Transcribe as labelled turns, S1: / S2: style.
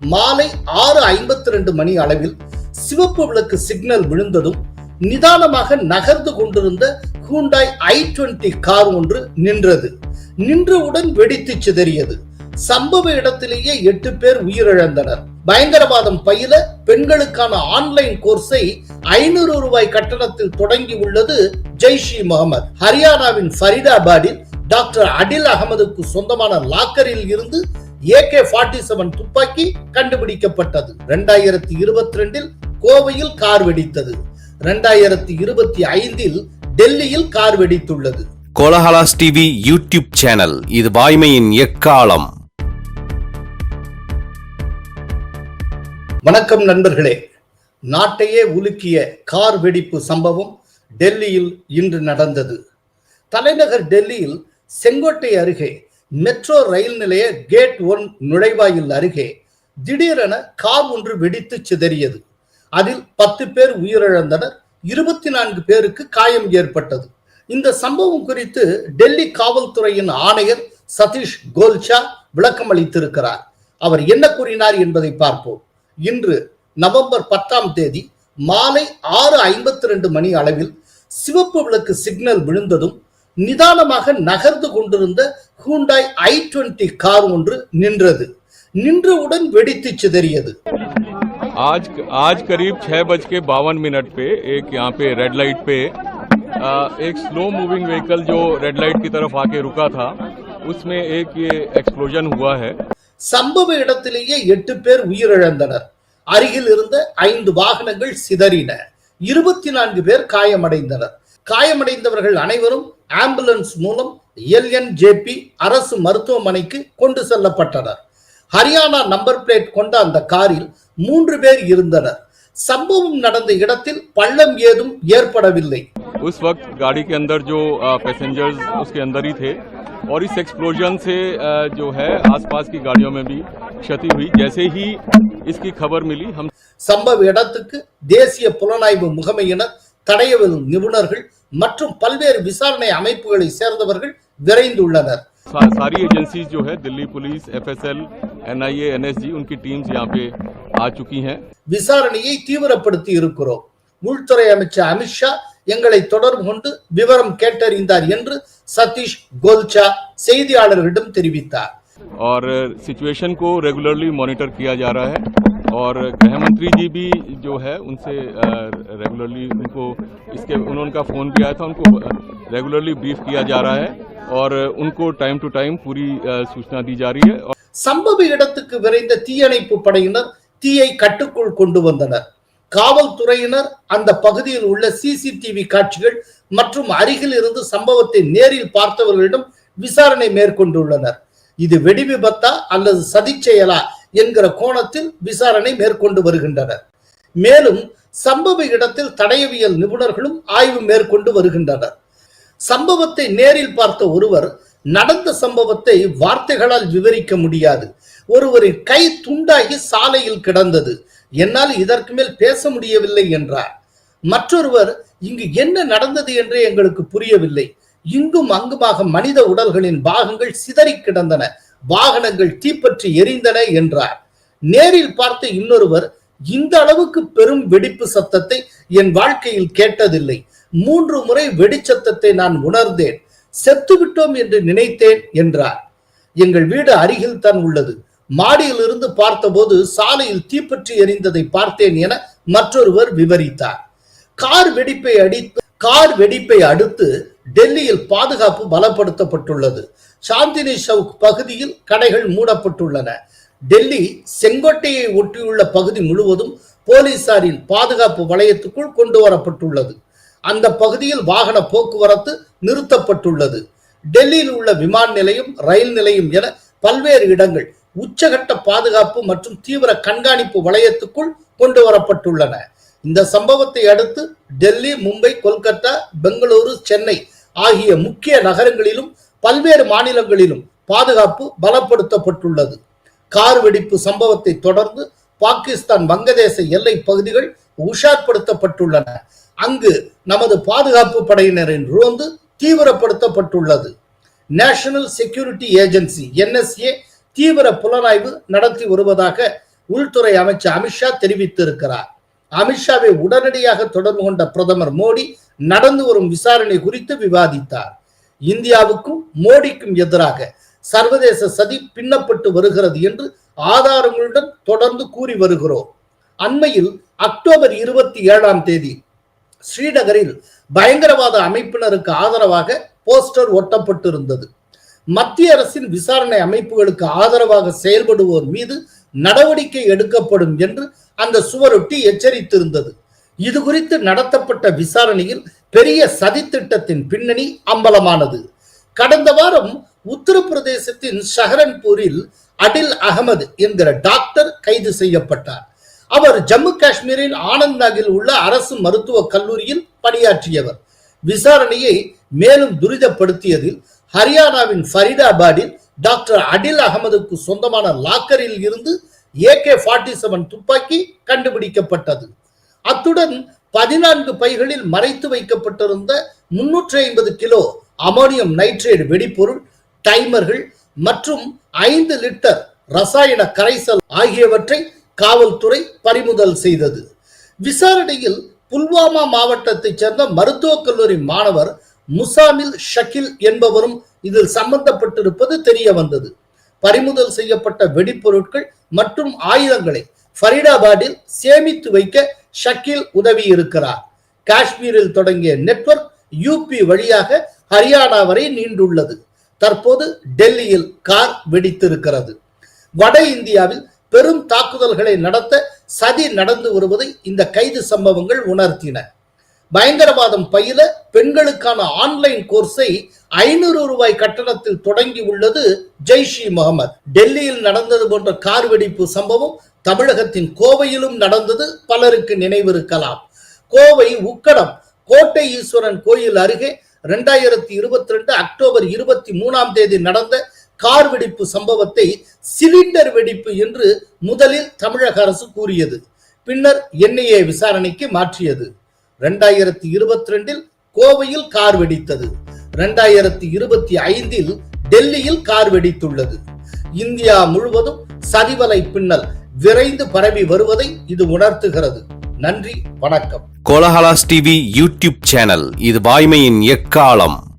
S1: மாலை ஆறு ஐம்பத்தி ரெண்டு மணி அளவில் சிவப்பு விளக்கு சிக்னல் விழுந்ததும் நிதானமாக நகர்ந்து கொண்டிருந்த ஹூண்டாய் ஐ டுவெண்டி கார் ஒன்று நின்றது. நின்றவுடன் வெடித்து சிதறியது. சம்பவ இடத்திலேயே எட்டு பேர் உயிரிழந்தனர். பயங்கரவாதம் பயில பெண்களுக்கான ஆன்லைன் கோர்ஸை ஐநூறு ரூபாய் கட்டணத்தில் தொடங்கி உள்ளது ஜெய்ஷ் இ முகமது. ஹரியானாவின் ஃபரிதாபாடில் டாக்டர் அடில் அகமதுக்கு சொந்தமான லாக்கரில் இருந்து ஏகே ஃபார்ட்டி செவன் துப்பாக்கி கண்டுபிடிக்கப்பட்டது. இரண்டாயிரத்தி இருபத்தி ரெண்டில் கோவையில் கார் வெடித்தது. இரண்டாயிரத்தி இருபத்தி ஐந்தில் டெல்லியில் கார் வெடித்துள்ளது.
S2: கோலஹலாஸ் டிவி யூடியூப் சேனல் இது வாய்மையின் எக்காலம்.
S1: வணக்கம் நண்பர்களே. நாட்டையே உலுக்கிய கார் வெடிப்பு சம்பவம் டெல்லியில் இன்று நடந்தது. தலைநகர் டெல்லியில் செங்கோட்டை அருகே மெட்ரோ ரயில் நிலைய கேட் ஒன் நுழைவாயில் அருகே திடீரென கார் ஒன்று வெடித்து சிதறியது. அதில் பத்து பேர் உயிரிழந்தனர். இருபத்தி நான்கு பேருக்கு காயம் ஏற்பட்டது. இந்த சம்பவம் குறித்து டெல்லி காவல்துறையின் ஆணையர் சதீஷ் கோல்ஷா விளக்கம் அளித்திருக்கிறார். அவர் என்ன கூறினார் என்பதை பார்ப்போம். இன்று நவம்பர் பத்தாம் தேதி மாலை ஆறு ஐம்பத்தி ரெண்டு மணி அளவில் சிவப்பு விளக்கு சிக்னல் விழுந்ததும் நிதானமாக நகர்ந்து கொண்டிருந்த ஹூண்டாய் ஐ டுவெண்டி கார் ஒன்று நின்றது நின்றவுடன் வெடித்து சிதறியது
S3: आज आज करीब छह बज के बावन मिनट पे एक यहाँ पे रेड लाइट पे आ, एक स्लो मूविंग व्हीकल जो रेड लाइट की तरफ आके रुका था उसमें एक ये एक्सप्लोजन हुआ है
S1: சம்பவ இடத்திலேயே எட்டு பேர் உயிரிழந்தனர் அருகில் இருந்த ஐந்து வாகனங்கள் சிதறின இருபத்தி நான்கு பேர் காயமடைந்தனர் காயமடைந்தவர்கள் அனைவரும் ஆம்புலன்ஸ் மூலம் எல்என்ஜேபி அரசு மருத்துவமனைக்கு கொண்டு செல்லப்பட்டனர் ஹரியானா நம்பர் பிளேட் கொண்ட அந்த காரில் மூன்று பேர் இருந்தனர் சம்பவம் நடந்த இடத்தில் பள்ளம் ஏதும் ஏற்படவில்லை
S3: उस वक्त गाड़ी के अंदर जो पैसेंजर्स उसके अंदर ही थे और इस एक्सप्लोजन से आ, जो है आसपास की गाड़ियों में भी क्षति हुई जैसे ही इसकी खबर मिली हम
S1: சம்பவ இடத்துக்கு தேசிய புலனாய்வு முகமையினர் தடயவியல் நிபுணர்கள் மற்றும் பல்வேறு விசாரணை அமைப்புகளை சேர்ந்தவர்கள் விரைந்துள்ளனர்
S3: सा, सारी एजेंसीज जो है Delhi police FSL NIA NSG उनकी टीम्स यहाँ पे आ चुकी हैं
S1: விசாரணையை தீவிரப்படுத்தி இருக்கிறோம் உள்துறை அமைச்சர் அமித்ஷா எங்களை தொடர்பு கொண்டு விவரம் கேட்டறிந்தார் என்று சதீஷ் கோல்ச்சா செய்தியாளர்களிடம் தெரிவித்தார்
S3: और सिचुएशन को रेगुलरली मॉनिटर किया जा रहा है और गृह मंत्री जी भी जो है उनसे रेगुलरली उनको इसके उनका फोन भी आया था उनको रेगुलरली ब्रीफ किया जा रहा है और उनको टाइम टू टाइम पूरी अ, सूचना दी जा रही है और
S1: சம்பவ இடத்துக்கு விரைந்த தீயணைப்பு படையினர் தீயை கட்டுக்குள் கொண்டு வந்தனர் காவல்துறையினர் அந்த பகுதியில் உள்ள சிசிடிவி காட்சிகள் மற்றும் அருகில் இருந்து சம்பவத்தை நேரில் பார்த்தவர்களிடம் விசாரணை மேற்கொண்டுள்ளனர் இது வெடி விபத்தா அல்லது சதி செயலா என்கிற கோணத்தில் விசாரணை மேற்கொண்டு வருகின்றனர். மேலும் சம்பவ இடத்தில் தடயவியல் நிபுணர்களும் ஆய்வு மேற்கொண்டு வருகின்றனர். சம்பவத்தை நேரில் பார்த்த ஒருவர் நடந்த சம்பவத்தை வார்த்தைகளால் விவரிக்க முடியாது. ஒருவரின் கை துண்டாகி சாலையில் கிடந்தது. என்னால் இதற்கு மேல் பேச முடியவில்லை என்றார். மற்றொருவர் இங்கு என்ன நடந்தது என்றே எங்களுக்கு புரியவில்லை. இங்கும் அங்குமாக மனித உடல்களின் பாகங்கள் சிதறி கிடந்தன. வாகனங்கள் தீப்பற்றி எரிந்தன என்றார். நேரில் பார்த்த இன்னொருவர் இந்த அளவுக்கு பெரும் வெடிப்பு சத்தத்தை என் வாழ்க்கையில் கேட்டதில்லை. மூன்று முறை வெடிச்சத்தத்தை நான் உணர்ந்தேன். செத்து விட்டோம் என்று நினைத்தேன் என்றார். எங்கள் வீடு அருகில் தான் உள்ளது. மாடியிலிருந்து பார்த்தபோது சாலையில் தீப்பற்றி எரிந்ததை பார்த்தேன் என மற்றொருவர் விவரித்தார். கார் வெடிப்பை அடித்து கார் வெடிப்பை அடுத்து டெல்லியில் பாதுகாப்பு பலப்படுத்தப்பட்டுள்ளது. சாந்தினி சவுக் பகுதியில் கடைகள் மூடப்பட்டுள்ளன. டெல்லி செங்கோட்டையை ஒட்டியுள்ள பகுதி முழுவதும் போலீசாரின் பாதுகாப்பு வளையத்துக்குள் கொண்டு வரப்பட்டுள்ளது அந்த பகுதியில் வாகன போக்குவரத்து நிறுத்தப்பட்டுள்ளது. டெல்லியில் உள்ள விமான நிலையம் ரயில் நிலையம் என பல்வேறு இடங்கள் உச்சகட்ட பாதுகாப்பு மற்றும் தீவிர கண்காணிப்பு வளையத்துக்குள் கொண்டு வரப்பட்டுள்ளன இந்த சம்பவத்தை அடுத்து டெல்லி மும்பை கொல்கத்தா பெங்களூரு சென்னை ஆகிய முக்கிய நகரங்களிலும் பல்வேறு மாநிலங்களிலும் பாதுகாப்பு பலப்படுத்தப்பட்டுள்ளது. கார் வெடிப்பு சம்பவத்தை தொடர்ந்து பாகிஸ்தான் வங்கதேச எல்லை பகுதிகள் உஷார்படுத்தப்பட்டுள்ளன. அங்கு நமது பாதுகாப்பு படையினரின் ரோந்து தீவிரப்படுத்தப்பட்டுள்ளது. நேஷனல் செக்யூரிட்டி ஏஜென்சி என்எஸ்ஏ தீவிர புலனாய்வு நடத்தி வருவதாக உள்துறை அமைச்சர் அமித்ஷா தெரிவித்திருக்கிறார். அமித்ஷாவை உடனடியாக தொடர்பு கொண்ட பிரதமர் மோடி நடந்து வரும் விசாரணை குறித்து விவாதித்தார். இந்தியாவுக்கும் மோடிக்கும் எதிராக சர்வதேச சதி பின்னப்பட்டு வருகிறது என்று ஆதாரங்களுடன் தொடர்ந்து கூறி வருகிறோம். அண்மையில் அக்டோபர் இருபத்தி ஏழாம் தேதி ஸ்ரீநகரில் பயங்கரவாத அமைப்பினருக்கு ஆதரவாக போஸ்டர் ஒட்டப்பட்டிருந்தது. மத்திய அரசின் விசாரணை அமைப்புகளுக்கு ஆதரவாக செயல்படுவோர் மீது நடவடிக்கை எடுக்கப்படும் என்று அந்த சுவரொட்டி எச்சரித்திருந்தது. இது குறித்து நடத்தப்பட்ட விசாரணையில் பெரிய சதித்திட்டத்தின் பின்னணி அம்பலமானது. கடந்த வாரம் உத்தரப்பிரதேசத்தின் ஷஹரன்பூரில் அடில் அகமது என்கிற டாக்டர் கைது செய்யப்பட்டார். அவர் ஜம்மு காஷ்மீரின் ஆனந்த்நாகில் உள்ள அரசு மருத்துவக் கல்லூரியில் பணியாற்றியவர். விசாரணையை மேலும் துரிதப்படுத்தியதில் ஹரியானாவின் ஃபரிதாபாடில் டாக்டர் அடில் அகமதுக்கு சொந்தமான லாக்கரில் இருந்து ஏகே ஃபார்ட்டி செவன் துப்பாக்கி கண்டுபிடிக்கப்பட்டது. அத்துடன் பதினான்கு பைகளில் மறைத்து வைக்கப்பட்டிருந்த முன்னூற்றி ஐம்பது கிலோ அமோனியம் நைட்ரேட் வெடிப்பொருள் டைமர்கள் மற்றும் ஐந்து லிட்டர் ரசாயன கரைசல் ஆகியவற்றை காவல்துறை பறிமுதல் செய்தது. விசாரணையில் புல்வாமா மாவட்டத்தைச் சேர்ந்த மருத்துவக் கல்லூரி மாணவர் முசாமில் ஷக்கில் என்பவரும் இதில் சம்பந்தப்பட்டிருப்பது தெரிய வந்தது பறிமுதல் செய்யப்பட்ட வெடிப்பொருட்கள் மற்றும் ஆயுதங்களை ஃபரிடாபாடில் சேமித்து வைக்க ஷக்கில் உதவி இருக்கிறார். காஷ்மீரில் தொடங்கிய நெட்வொர்க் யூபி வழியாக ஹரியானா வரை நீண்டுள்ளது. தற்போது டெல்லியில் கார் வெடித்திருக்கிறது. வட இந்தியாவில் பெரும் தாக்குதல்களை நடத்த சதி நடந்து வருவதை இந்த கைது சம்பவங்கள் உணர்த்தின. பயங்கரவாதம் பயில பெண்களுக்கான ஆன்லைன் கோர்ஸை ஐநூறு ரூபாய் கட்டணத்தில் தொடங்கி உள்ளது ஜெய்ஷ் இ முகமது. டெல்லியில் நடந்தது போன்ற கார் வெடிப்பு சம்பவம் தமிழகத்தின் கோவையிலும் நடந்தது பலருக்கு நினைவிருக்கலாம் கோவை உக்கடம் கோட்டை ஈஸ்வரன் கோயில் அருகே ரெண்டாயிரத்தி இருபத்தி ரெண்டு அக்டோபர் இருபத்தி மூணாம் தேதி நடந்த கார் வெடிப்பு சம்பவத்தை சிலிண்டர் வெடிப்பு என்று முதலில் தமிழக அரசு கூறியது. பின்னர் என்ஐஏ விசாரணைக்கு மாற்றியது. ரெண்டாயிரத்தி இருபத்தி ரெண்டில் கோவையில் கார் வெடித்தது. ரெண்டாயிரத்தி இருபத்தி ஐந்தில் டெல்லியில் கார் வெடித்துள்ளது. இந்தியா முழுவதும் சதிவலை பின்னல் விரைந்து பரவி வருவதை இது உணர்த்துகிறது. நன்றி வணக்கம்.
S2: கோலஹலாஸ் டிவி யூடியூப் சேனல் இது வாய்மையின் எக்காலம்.